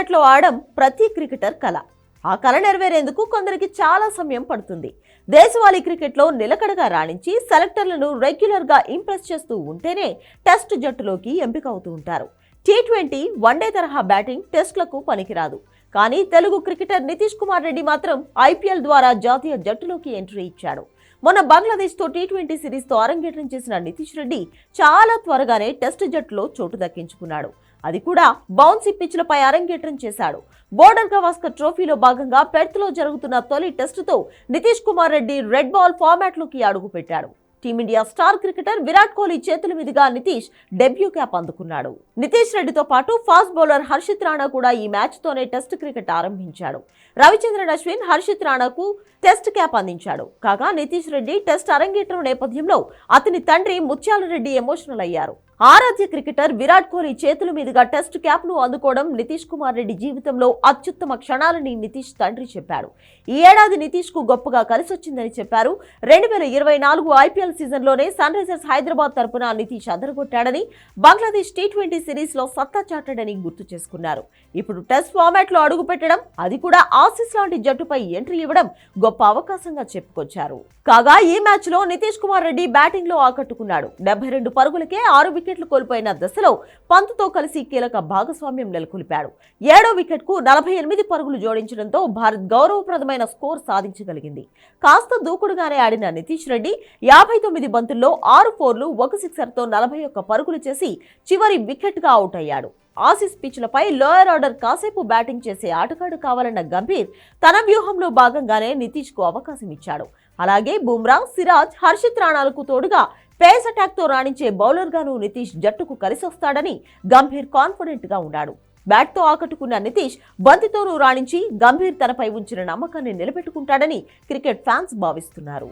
ఫార్మాట్లో ఆడడం ప్రతి క్రికెటర్ కళ ఆ కళ నెరవేరేందుకు కొందరికి చాలా సమయం పడుతుంది. దేశవాళీ క్రికెట్లో నిలకడగా రాణించి సెలెక్టర్లను రెగ్యులర్గా ఇంప్రెస్ చేస్తూ ఉంటేనే టెస్ట్ జట్టులోకి ఎంపిక అవుతూ ఉంటారు. టీ ట్వంటీ వన్డే తరహా బ్యాటింగ్ టెస్టులకు పనికిరాదు. కానీ తెలుగు క్రికెటర్ నితీష్ కుమార్ రెడ్డి మాత్రం ఐపీఎల్ ద్వారా జాతీయ జట్టులోకి ఎంట్రీ ఇచ్చాడు. మొన్న బంగ్లాదేశ్తో టీ ట్వంటీ సిరీస్తో అరంగేట్రం చేసిన నితీష్ రెడ్డి చాలా త్వరగానే టెస్ట్ జట్టులో చోటు దక్కించుకున్నాడు. అది కూడా బౌన్సీ పిచ్లపై అరంగేట్రం చేశాడు. బోర్డర్ గవాస్కర్ ట్రోఫీలో భాగంగా పెర్త్లో జరుగుతున్న తొలి టెస్టుతో నితీష్ కుమార్ రెడ్డి రెడ్ బాల్ ఫార్మాట్లోకి అడుగుపెట్టాడు. Team India star cricketer Virat Kohli చేతుల మీదుగా నితీష్ డెబ్యూ క్యాప్ అందుకున్నాడు. నితీష్ రెడ్డితో పాటు ఫాస్ట్ బౌలర్ హర్షిత్ రాణా కూడా ఈ మ్యాచ్తోనే టెస్ట్ క్రికెట్ ఆరంభించాడు. రవిచంద్రన్ అశ్విన్ హర్షిత్ రాణాకు టెస్ట్ క్యాప్ అందించాడు. కాగా నితీష్ రెడ్డి టెస్ట్ అరంగేట్రం నేపథ్యంలో అతని తండ్రి ముత్యాల రెడ్డి ఎమోషనల్ అయ్యారు. ఆరాధ్య క్రికెటర్ విరాట్ కోహ్లీ చేతుల మీదుగా టెస్ట్ క్యాప్ను అందుకోవడం నితీష్ కుమార్ రెడ్డి జీవితంలో అత్యుత్తమ క్షణాలని నితీష్ తండ్రి చెప్పారు. ఈ ఏడాది నితీష్కు గొప్పగా కలిసొచ్చిందని చెప్పారు. రెండు వేల ఇరవై నాలుగు ఐపీఎల్ సీజన్లోనే సన్ రైజర్స్ హైదరాబాద్ తరపున నితీష్ అదరగొట్టాడని బంగ్లాదేశ్ టీ ట్వంటీ సిరీస్లో సత్తా చాటాడని గుర్తు చేసుకున్నారు. ఇప్పుడు టెస్ట్ ఫార్మాట్లో అడుగుపెట్టడం అడుగు పెట్టడం అది కూడా ఆసీస్ లాంటి జట్టుపై ఎంట్రీ ఇవ్వడం గొప్ప అవకాశంగా చెప్పుకొచ్చారు. కాగా ఈ మ్యాచ్లో నితీష్ కుమార్ రెడ్డి బ్యాటింగ్లో ఆకట్టుకున్నాడు. డెబ్బై రెండు పరుగులకే ఆరు వికెట్లు కోల్పోయిన దశలో పంతుతో కలిసి కీలక భాగస్వామ్యం నెలకొల్పాడు. ఏడో వికెట్కు నలభై ఎనిమిది పరుగులు జోడించడంతో భారత్ గౌరవప్రదమైన స్కోర్ సాధించగలిగింది. కాస్త దూకుడుగానే ఆడిన నితీష్ రెడ్డి యాభై తొమ్మిది బంతుల్లో ఆరు ఫోర్లు ఒక సిక్సర్తో నలభై ఒక్క పరుగులు చేసి చివరి వికెట్గా అవుట్ అయ్యాడు. ఆసీస్ పిచ్లపై లోయర్ ఆర్డర్ కాసేపు బ్యాటింగ్ చేసే ఆటగాడు కావాలన్న గంభీర్ తన వ్యూహంలో భాగంగానే నితీష్కు అవకాశం ఇచ్చాడు. అలాగే బుమ్రా సిరాజ్ హర్షిత్ రాణాలకు తోడుగా పేస్ అటాక్తో రాణించే బౌలర్గాను నితీష్ జట్టుకు కలిసొస్తాడని గంభీర్ కాన్ఫిడెంట్గా ఉన్నాడు. బ్యాట్తో ఆకట్టుకున్న నితీష్ బంతితోనూ రాణించి గంభీర్ తనపై ఉంచిన నమ్మకాన్ని నిలబెట్టుకుంటాడని క్రికెట్ ఫ్యాన్స్ భావిస్తున్నారు.